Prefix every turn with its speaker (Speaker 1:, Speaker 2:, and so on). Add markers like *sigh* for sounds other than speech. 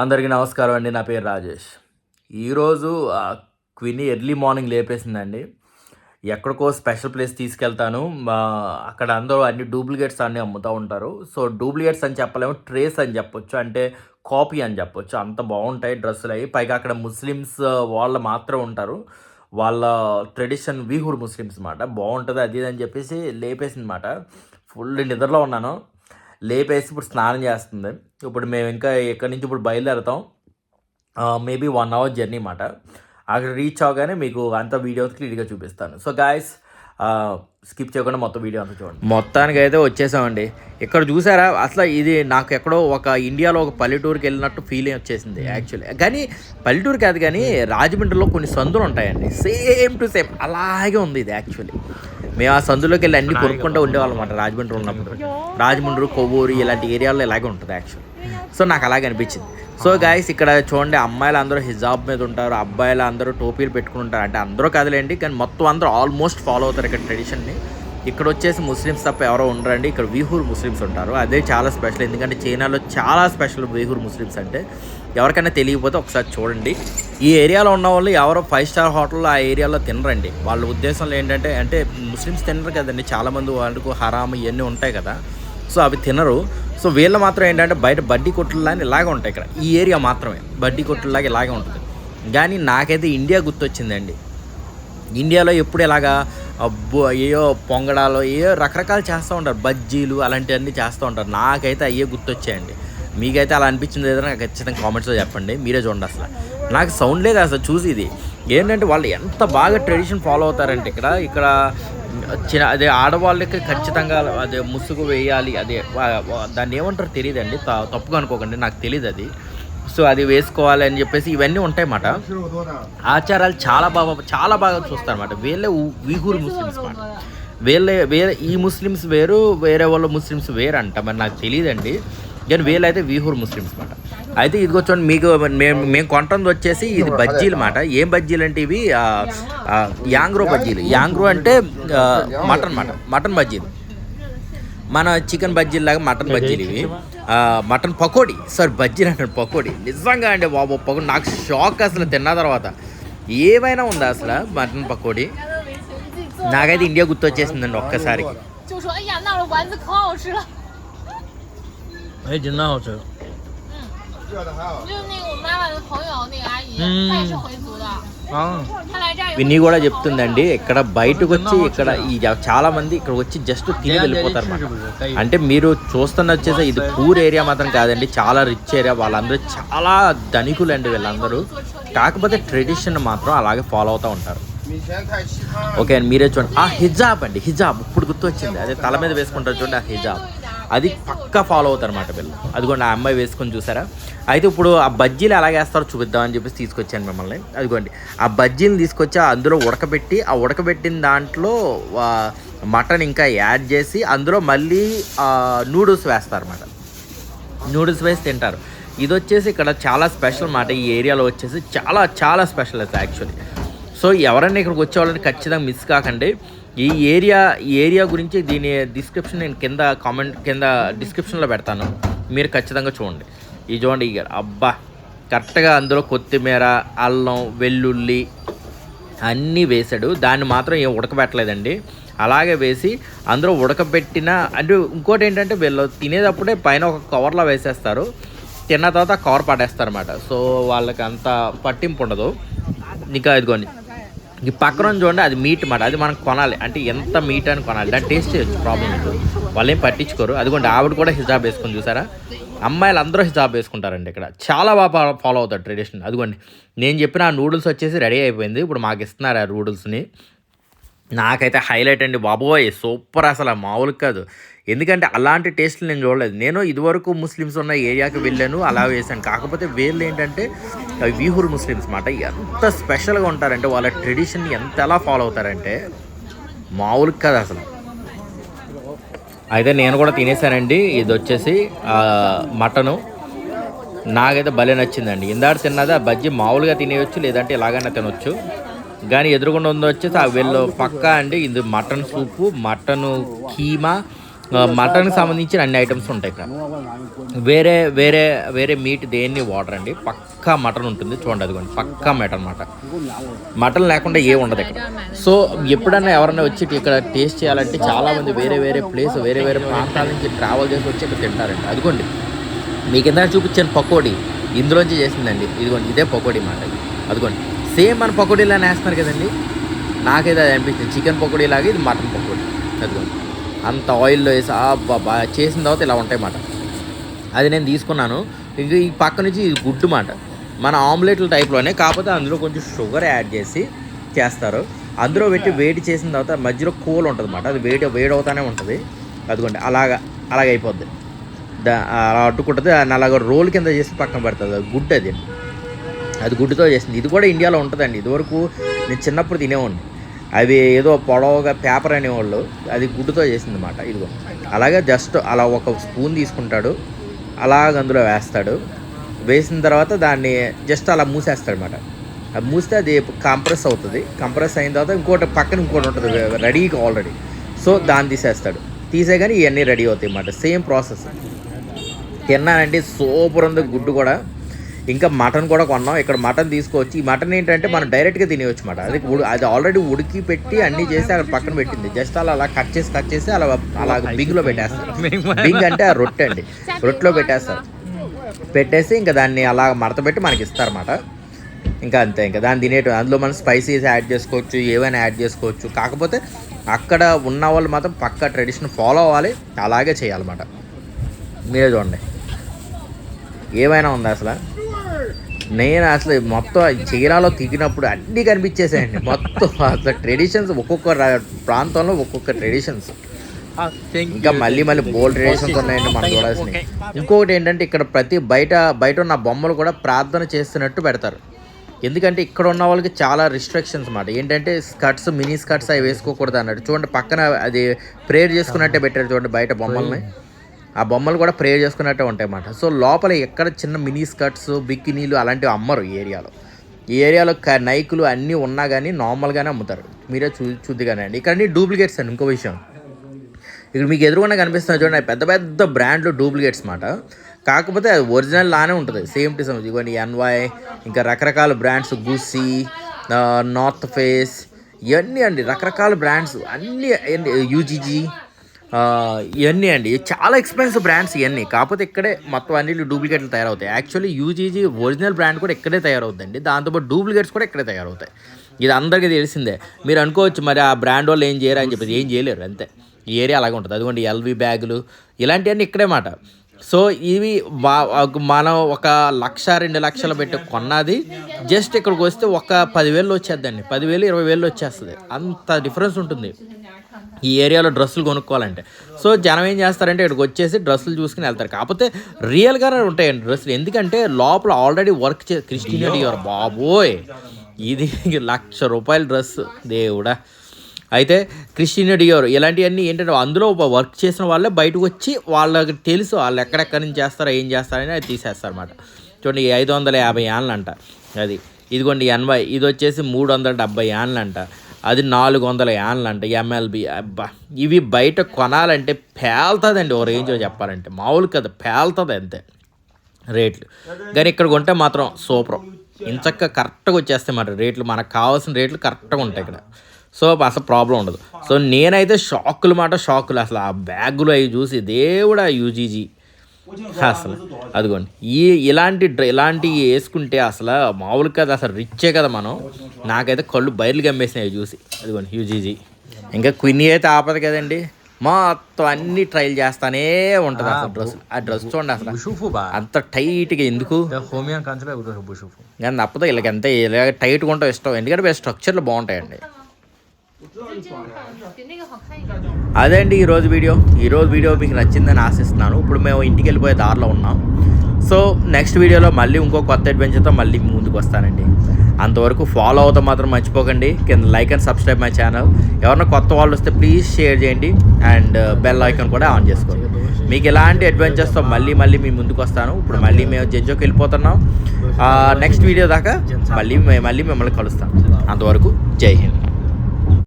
Speaker 1: అందరికీ నమస్కారం అండి నా పేరు రాజేష్. ఈరోజు క్విన్ని ఎర్లీ మార్నింగ్ లేపేసిందండి. ఎక్కడికో స్పెషల్ ప్లేస్ తీసుకెళ్తాను. అక్కడ అందరూ అన్ని డూప్లికేట్స్ అన్ని అమ్ముతూ ఉంటారు. సో డూప్లికేట్స్ అని చెప్పలేము ట్రేస్ అని చెప్పొచ్చు అంటే కాపీ అని చెప్పొచ్చు. అంత బాగుంటాయి డ్రెస్సులు అవి పైగా అక్కడ ముస్లిమ్స్ వాళ్ళు మాత్రం ఉంటారు. వాళ్ళ ట్రెడిషన్ వీహుర్ ముస్లిమ్స్ అనమాట బాగుంటుంది అది ఇది అని చెప్పేసి లేపేసింది మాట. ఫుల్ నిద్రలో ఉన్నాను. లేపేసి ఇప్పుడు స్నానం చేస్తుంది. ఇప్పుడు మేము ఇంకా ఎక్కడి నుంచి ఇప్పుడు బయలుదేరుతాం. మేబీ వన్ అవర్ జర్నీ మాట. అక్కడ రీచ్ అవగానే మీకు అంత వీడియో క్లియర్గా చూపిస్తాను. సో గాయస్ స్కిప్ చేయకుండా మొత్తం వీడియో అంతా చూడండి. మొత్తానికి అయితే వచ్చేసామండి. ఇక్కడ చూసారా? అసలు ఇది నాకు ఎక్కడో ఒక ఇండియాలో ఒక పల్లెటూరుకి వెళ్ళినట్టు ఫీలింగ్ వచ్చేసింది యాక్చువల్లీ కానీ పల్లెటూరు కాదు కానీ రాజమండ్రిలో కొన్ని సందులు ఉంటాయండి. సేమ్ టు సేమ్ అలాగే ఉంది ఇది యాక్చువల్లీ మేము ఆ సందులోకి వెళ్ళి అన్ని కొనుక్కుంటూ ఉండేవాళ్ళం అనమాట రాజమండ్రి ఉన్నప్పుడు. రాజమండ్రి కొవ్వూరు ఇలాంటి ఏరియాలో ఇలాగే ఉంటుంది యాక్చువల్లీ సో నాకు అలాగే అనిపించింది. సో గాయస్ ఇక్కడ చూడండి అమ్మాయిలు అందరూ హిజాబ్ మీద ఉంటారు అబ్బాయిలు అందరూ టోపీలు పెట్టుకుని ఉంటారు అంటే అందరూ కదలేండి కానీ మొత్తం అందరూ ఆల్మోస్ట్ ఫాలో అవుతారు ఇక్కడ ట్రెడిషన్ని ఇక్కడ వచ్చేసి ముస్లిమ్స్ తప్ప ఎవరో ఉండరండి. ఇక్కడ వీహూర్ ముస్లిమ్స్ ఉంటారు. అదే చాలా స్పెషల్. ఎందుకంటే చైనాలో చాలా స్పెషల్ వీహూర్ ముస్లిమ్స్ అంటే ఎవరికైనా తెలియకపోతే ఒకసారి చూడండి. ఈ ఏరియాలో ఉన్న వాళ్ళు ఎవరో ఫైవ్ స్టార్ హోటల్లో ఆ ఏరియాలో తినరండి. వాళ్ళ ఉద్దేశంలో ఏంటంటే అంటే ముస్లిమ్స్ తినరు కదండి. చాలామంది వాళ్ళకు హరామ్ ఇవన్నీ ఉంటాయి కదా. సో అవి తినరు. సో వీళ్ళు మాత్రం ఏంటంటే బయట బడ్డీ కొట్టులాగా ఇలాగే ఉంటాయి ఇక్కడ. ఈ ఏరియా మాత్రమే. బడ్డీ కొట్టులాగా ఇలాగే ఉంటుంది. కానీ నాకైతే ఇండియా గుర్తొచ్చిందండి. ఇండియాలో ఎప్పుడు ఇలాగా అబ్బో ఏయో పొంగడాలు ఏయో రకరకాలు చేస్తూ ఉంటారు. బజ్జీలు అలాంటివన్నీ చేస్తూ ఉంటారు. నాకైతే అయ్యే గుర్తొచ్చాయండి. మీకైతే అలా అనిపించింది ఏదైనా నాకు ఖచ్చితంగా కామెంట్స్లో చెప్పండి. మీరే చూడండి అసలు. నాకు సౌండ్ లేదు అసలు చూసి ఇది. ఏంటంటే వాళ్ళు ఎంత బాగా ట్రెడిషన్ ఫాలో అవుతారంటే ఇక్కడ ఇక్కడ చిన్న అదే ఆడవాళ్ళకి ఖచ్చితంగా అదే ముసుగు వేయాలి అదే దాన్ని ఏమంటారు తెలియదండి. త- తప్పుగా అనుకోకండి నాకు తెలియదు అది. సో అది వేసుకోవాలి అని చెప్పేసి ఇవన్నీ ఉంటాయన్నమాట. ఆచారాలు చాలా బాగా చాలా బాగా చూస్తారన్నమాట. వీళ్ళే వీహూర్ ముస్లిమ్స్ మాట వీళ్ళే వేరే ఈ ముస్లిమ్స్ వేరు వేరే వాళ్ళ ముస్లిమ్స్ వేరు అంట మరి నాకు తెలియదండి. కానీ వీళ్ళైతే వీహూర్ ముస్లిమ్స్ మాట అయితే ఇది చూడండి మీకు మేము మేము కొంటుంది వచ్చేసి ఇది బజ్జీలు మాట ఏం బజ్జీలు అంటే ఇవి యాంగ్రో బజ్జీలు. యాంగ్రో అంటే మటన్ మాట మటన్ బజ్జీలు. మన చికెన్ బజ్జీలు లాగా మటన్ బజ్జీలు ఇవి. ఆ, మటన్ పకోడీ. సారీ బజ్జీలు అంటారు పకోడీ. నిజంగా అండి బాబు పకోడీ. నాకు షాక్ అసలు తిన్న తర్వాత. ఏమైనా ఉందా అసలు మటన్ పకోడీ? నాకైతే ఇండియా గుర్తొచ్చేసిందండి ఒక్కసారికి.
Speaker 2: 就说：“哎呀，那儿的丸子可好吃了。
Speaker 3: 哎，真的好吃。
Speaker 2: 就是那个我妈妈的朋友那个阿姨，
Speaker 3: 嗯
Speaker 2: 她也是回族的，
Speaker 3: 啊，
Speaker 2: 她来这儿以后
Speaker 1: విన్నీ కూడా చెప్తుందండి ఇక్కడ బయటకు వచ్చి ఇక్కడ ఈ చాలా మంది ఇక్కడ వచ్చి జస్ట్ తిని వెళ్ళిపోతారు అన్నమాట. అంటే మీరు చూస్తున్న వచ్చేసి ఇది పూర్ ఏరియా మాత్రం కాదండి చాలా రిచ్ ఏరియా వాళ్ళందరూ చాలా ధనికులండి వీళ్ళందరూ కాకపోతే ట్రెడిషన్ మాత్రం అలాగే ఫాలో అవుతూ ఉంటారు ఓకే అండి మీరే చూడండి ఆ హిజాబ్ అండి హిజాబ్ ఇప్పుడు గుర్తొచ్చింది అదే తల మీద వేసుకుంటారు చూడండి ఆ హిజాబ్ అది పక్కా ఫాలో అవుతారు అనమాట వీళ్ళు. అదిగోండి ఆ అమ్మాయి వేసుకొని చూసారా? అయితే ఇప్పుడు ఆ బజ్జీలు ఎలా వేస్తారో చూపిద్దామని చెప్పేసి తీసుకొచ్చాను మిమ్మల్ని. అదిగోండి ఆ బజ్జీలు తీసుకొచ్చి అందులో ఉడకబెట్టి ఆ ఉడకబెట్టిన దాంట్లో మటన్ ఇంకా యాడ్ చేసి అందులో మళ్ళీ నూడిల్స్ వేస్తారన్నమాట. నూడిల్స్ వేసి తింటారు. ఇది వచ్చేసి ఇక్కడ చాలా స్పెషల్ మాట ఈ ఏరియాలో వచ్చేసి చాలా చాలా స్పెషల్ అయితే యాక్చువల్లీ. సో ఎవరైనా ఇక్కడికి వచ్చే వాళ్ళని ఖచ్చితంగా మిస్ కాకండి. ఈ ఏరియా ఈ ఏరియా గురించి దీని డిస్క్రిప్షన్ నేను కింద కామెంట్ కింద డిస్క్రిప్షన్లో పెడతాను. మీరు ఖచ్చితంగా చూడండి. ఈ చూడండి ఇక అబ్బా కరెక్ట్గా అందులో కొత్తిమీర అల్లం వెల్లుల్లి అన్నీ వేసాడు దాన్ని మాత్రం ఏం ఉడకబెట్టలేదండి. అలాగే వేసి అందులో ఉడకబెట్టిన అంటే ఇంకోటి ఏంటంటే వీళ్ళు తినేటప్పుడే పైన ఒక కవర్లో వేసేస్తారు. తిన్న తర్వాత కవర్ పడేస్తారు అనమాట సో వాళ్ళకి అంత పట్టింపు ఉండదు. ఇంకా ఇదిగోండి. ఈ పక్కన చూడండి అది మీట్ మాట. అది మనం కొనాలి. అంటే ఎంత మీట్ అని కొనాలి. దాని టేస్ట్ చేయొచ్చు ప్రాబ్లం లేదు. వాళ్ళు ఏం పట్టించుకోరు. అదిగోండి ఆవిడ కూడా హిజాబ్ వేసుకొని చూసారా? అమ్మాయిలు అందరూ హిజాబ్ వేసుకుంటారండి ఇక్కడ. చాలా బాగా ఫాలో అవుతారు ట్రెడిషన్ అదిగోండి నేను చెప్పిన ఆ నూడిల్స్ వచ్చేసి రెడీ అయిపోయింది. ఇప్పుడు మాకు ఇస్తున్నారు ఆ నూడిల్స్ని నాకైతే హైలైట్ అండి బాబోయ్. సూపర్ అసలు మామూలు కాదు. ఎందుకంటే అలాంటి టేస్ట్లు నేను చూడలేదు. నేను ఇదివరకు ముస్లిమ్స్ ఉన్న ఏరియాకి వెళ్ళాను అలా వేసాను కాకపోతే వీళ్ళు ఏంటంటే వీహూర్ ముస్లిమ్స్ మాట. ఎంత స్పెషల్గా ఉంటారంటే వాళ్ళ ట్రెడిషన్ ఎంత ఎలా ఫాలో అవుతారంటే మామూలు కదా అసలు. అయితే నేను కూడా తినేసానండి. ఇది వచ్చేసి మటను. నాకైతే భలే నచ్చిందండి. ఇందాక తిన్నది ఆ బజ్జీ మామూలుగా తినేయచ్చు లేదంటే ఇలాగైనా తినొచ్చు. కానీ ఎదురుగుండా ఉందో వచ్చేసి ఆ వీళ్ళు పక్కా అండి ఇది మటన్ సూపు మటన్ కీమా మటన్కి సంబంధించిన అన్ని ఐటమ్స్ ఉంటాయి ఇక్కడ. వేరే వేరే వేరే మీట్ దేన్ని వాటర్ అండి పక్కా మటన్ ఉంటుంది. చూడండి అదిగోండి. పక్కా మటన్ అనమాట మటన్ లేకుండా ఏ ఉండదు ఇక్కడ. సో ఎప్పుడన్నా ఎవరైనా వచ్చి ఇక్కడ టేస్ట్ చేయాలంటే చాలామంది వేరే వేరే ప్లేస్ వేరే వేరే ప్రాంతాల నుంచి ట్రావెల్ చేసి వచ్చి ఇక్కడ తింటారండి. అదిగోండి. మీకు ఇందాక చూపించాను పకోడీ. ఇందులోంచి చేసిందండి. ఇదిగోండి ఇదే పకోడీ మాట అదిగోండి. సేమ్ మన పకోడీలానే వేస్తున్నారు కదండి. నాకైతే అది అనిపించింది. చికెన్ పకోడీ లాగా ఇది మటన్ పకోడీ. అదిగోండి. అంత ఆయిల్లో వేసి చేసిన తర్వాత ఇలా ఉంటాయి మాట. అది నేను తీసుకున్నాను. ఇంకా ఈ పక్క నుంచి ఇది గుడ్డు మాట. మన ఆమ్లెట్ల టైప్లోనే కాకపోతే అందులో కొంచెం షుగర్ యాడ్ చేసి చేస్తారు. అందులో పెట్టి వేడి చేసిన తర్వాత మధ్యలో కూల్ ఉంటుంది అన్నమాట అది వేడి వేడి అవుతానే ఉంటుంది. అదిగోండి అలాగా అలాగ అయిపోద్ది. దా అలా అట్టుకుంటుంది. దాన్ని అలాగ రోల్ కింద చేసి పక్కన పెడుతుంది అది గుడ్డు అది. అది గుడ్డుతో చేసింది. ఇది కూడా ఇండియాలో ఉంటుందండి. ఇదివరకు నేను చిన్నప్పుడు తినేవాడిని. అవి ఏదో పొడవుగా పేపర్ అనేవాళ్ళు అది గుడ్డుతో చేసింది అనమాట ఇదిగో. అలాగే జస్ట్ అలా ఒక స్పూన్ తీసుకుంటాడు అలాగ అందులో వేస్తాడు. వేసిన తర్వాత దాన్ని జస్ట్ అలా మూసేస్తాడు అనమాట అది మూస్తే అది కంప్రెస్ అవుతుంది. కంప్రెస్ అయిన తర్వాత ఇంకోటి పక్కన ఇంకోటి ఉంటుంది రెడీగా ఆల్రెడీ సో దాన్ని తీసేస్తాడు. తీసేగానే ఇవన్నీ రెడీ అవుతాయి అన్నమాట సేమ్ ప్రాసెస్ తిన్నానండి సూపర్ ఉంది గుడ్డు కూడా. ఇంకా మటన్ కూడా కొన్నాం. ఇక్కడ మటన్ తీసుకోవచ్చు ఈ మటన్ ఏంటంటే మనం డైరెక్ట్గా తినేయచ్చు మాట అది అది ఆల్రెడీ ఉడికి పెట్టి అన్నీ చేసి అక్కడ పక్కన పెట్టింది. జస్ట్ అలా అలా కట్ చేసి కట్ చేసి అలా అలా బింగ్లో పెట్టేస్తారు. *laughs* బింగ్ అంటే ఆ రొట్టె అండి. రొట్టెలో పెట్టేస్తారు. పెట్టేసి ఇంకా దాన్ని అలా మడత పెట్టి మనకి ఇస్తారన్నమాట. ఇంకా అంతే ఇంకా దాన్ని తినేయటం. అందులో మనం స్పైసీస్ యాడ్ చేసుకోవచ్చు ఏవైనా యాడ్ చేసుకోవచ్చు. కాకపోతే అక్కడ ఉన్న వాళ్ళు మాత్రం పక్క ట్రెడిషన్ ఫాలో అవ్వాలి. అలాగే చేయాలన్నమాట. మీరే చూడండి. ఏమైనా ఉందా అసలు? నేను అసలు మొత్తం చీరాలో తిరిగినప్పుడు అన్నీ కనిపించేసాయండి. మొత్తం అసలు ట్రెడిషన్స్ ఒక్కొక్క ప్రాంతంలో ఒక్కొక్క ట్రెడిషన్స్ ఇంకా మళ్ళీ మళ్ళీ బోల్డ్ ట్రెడిషన్స్ ఉన్నాయండి మనం చూడాల్సినవి ఇంకొకటి ఏంటంటే ఇక్కడ ప్రతి బయట బయట ఉన్న బొమ్మలు కూడా ప్రార్థన చేస్తున్నట్టు పెడతారు. ఎందుకంటే ఇక్కడ ఉన్న వాళ్ళకి చాలా రిస్ట్రిక్షన్స్ అన్నమాట. ఏంటంటే స్కర్ట్స్ మినీ స్కర్ట్స్ అవి వేసుకోకూడదు అన్నట్టు. చూడండి పక్కన అది ప్రేయర్ చేసుకున్నట్టే పెట్టారు చూడండి బయట బొమ్మల్ని. ఆ బొమ్మలు కూడా ప్రేయర్ చేసుకున్నట్టే ఉంటాయి అన్నమాట సో లోపల ఎక్కడ చిన్న మినీ స్కర్ట్స్ బిక్కినీలు అలాంటివి అమ్మరు ఈ ఏరియాలో. ఈ ఏరియాలో క- నైకులు అన్నీ ఉన్నా కానీ నార్మల్గానే అమ్ముతారు. మీరే చూ చూద్ది కానీ అండి ఇక్కడ డూప్లికేట్స్ అండి ఇంకో విషయం. ఇక్కడ మీకు ఎదురుకుండా కనిపిస్తున్న చూడండి పెద్ద పెద్ద బ్రాండ్లు డూప్లికేట్స్ మాట. కాకపోతే అది ఒరిజినల్ లానే ఉంటుంది. సేమ్ టు సేమ్ ఇవన్నీ ఎన్వై ఇంకా రకరకాల బ్రాండ్స్ గుస్సీ నార్త్ ఫేస్ ఇవన్నీ అండి. రకరకాల బ్రాండ్స్ అన్నీ యూజీజీ ఇవన్నీ అండి. చాలా ఎక్స్పెన్సివ్ బ్రాండ్స్ ఇవన్నీ. కాకపోతే ఇక్కడే మొత్తం అన్ని డూప్లికేట్లు తయారవుతాయి. యాక్చువల్లీ యూజీజీ ఒరిజినల్ బ్రాండ్ కూడా ఇక్కడే తయారవుతుందండి. దాంతోపాటు డూప్లికేట్స్ కూడా ఇక్కడే తయారవుతాయి. ఇది అందరికీ తెలిసిందే. మీరు అనుకోవచ్చు మరి ఆ బ్రాండ్ వాళ్ళు ఏం చేయరు అని చెప్పేసి. ఏం చేయలేరు అంతే. ఈ ఏరియా అలాగే ఉంటుంది. అదిగోండి ఎల్వి బ్యాగులు ఇలాంటివన్నీ ఇక్కడే మాట. సో ఇవి మనం ఒక లక్ష రెండు లక్షలు పెట్టి కొన్నది జస్ట్ ఇక్కడికి వస్తే ఒక పదివేలు వచ్చేద్దండి. పదివేలు ఇరవై వేలు వచ్చేస్తుంది. అంత డిఫరెన్స్ ఉంటుంది. ఈ ఏరియాలో డ్రెస్సులు కొనుక్కోవాలంటే. సో జనం ఏం చేస్తారంటే ఇక్కడికి వచ్చేసి డ్రెస్సులు చూసుకుని వెళ్తారు. కాకపోతే రియల్గానే ఉంటాయండి డ్రెస్సులు. ఎందుకంటే లోపల ఆల్రెడీ వర్క్ చే క్రిస్టియన్ గారు బాబోయ్! ఇది లక్ష రూపాయల డ్రెస్ దేవుడా! అయితే క్రిస్టియన్ డియోర్ ఇలాంటివన్నీ ఏంటంటే అందులో వర్క్ చేసిన వాళ్ళే బయటకు వచ్చి వాళ్ళకి తెలుసు వాళ్ళు ఎక్కడెక్కడి నుంచి చేస్తారో ఏం చేస్తారని అది తీసేస్తారన్నమాట. చూడండి ఐదు వందల యాభై అంట అది ఇదిగోండి ఎనభై. ఇది వచ్చేసి మూడు వందల డెబ్బై అంట అది నాలుగు వందల యాన్లంట ఎంఎల్బి అబ్బా ఇవి బయట కొనాలంటే పేలుతుందండి ఓ రేంజ్లో చెప్పాలంటే. మామూలు కదా పేలుతుంది అంతే రేట్లు. కానీ ఇక్కడ కొంటే మాత్రం సూపర్. ఇంచక్క కరెక్ట్గా వచ్చేస్తాయి మాట రేట్లు మనకు కావాల్సిన రేట్లు కరెక్ట్గా ఉంటాయి ఇక్కడ. సో అసలు ప్రాబ్లం ఉండదు. సో నేనైతే షాకులు మాట షాకులు. అసలు ఆ బ్యాగులు అవి చూసి దేవుడా యూజీజీ. అసలు అదిగోండి. ఈ ఇలాంటి ఇలాంటివి వేసుకుంటే అసలు మామూలు కదా అసలు రిచ్చే కదా మనం. నాకైతే కళ్ళు బయలు గమ్మేసినాయి చూసి. అదిగోండి యూజీజీ. ఇంకా క్విన్నీ అయితే ఆపదు కదండి. మొత్తం అన్ని ట్రైల్ చేస్తానే ఉంటుంది అసలు డ్రెస్ ఆ డ్రెస్ చూడండి అసలు. అంత టైట్గా ఎందుకు? నప్పదు తప్పదు వీళ్ళకి అంతే ఇలాగ టైట్గా ఉంటాం ఇష్టం. ఎందుకంటే స్ట్రక్చర్లు బాగుంటాయండి. అదే అండి ఈరోజు వీడియో? ఈరోజు వీడియో మీకు నచ్చిందని ఆశిస్తున్నాను. ఇప్పుడు మేము ఇంటికి వెళ్ళిపోయే దారిలో ఉన్నాం. సో నెక్స్ట్ వీడియోలో మళ్ళీ ఇంకో కొత్త అడ్వెంచర్తో మళ్ళీ ముందుకు వస్తానండి. అంతవరకు ఫాలో అవుతాం మాత్రం మర్చిపోకండి. కింద like and subscribe my channel. ఎవరైనా కొత్త వాళ్ళు వస్తే ప్లీజ్ షేర్ చేయండి. అండ్ uh, బెల్ ఐకన్ కూడా ఆన్ చేసుకోండి. మీకు ఎలాంటి అడ్వెంచర్స్తో మళ్ళీ మళ్ళీ మీ ముందుకు వస్తాను. ఇప్పుడు మళ్ళీ మేము జడ్జోకి వెళ్ళిపోతున్నాం. నెక్స్ట్ వీడియో దాకా మళ్ళీ మళ్ళీ మిమ్మల్ని కలుస్తాం అంతవరకు జై హింద్.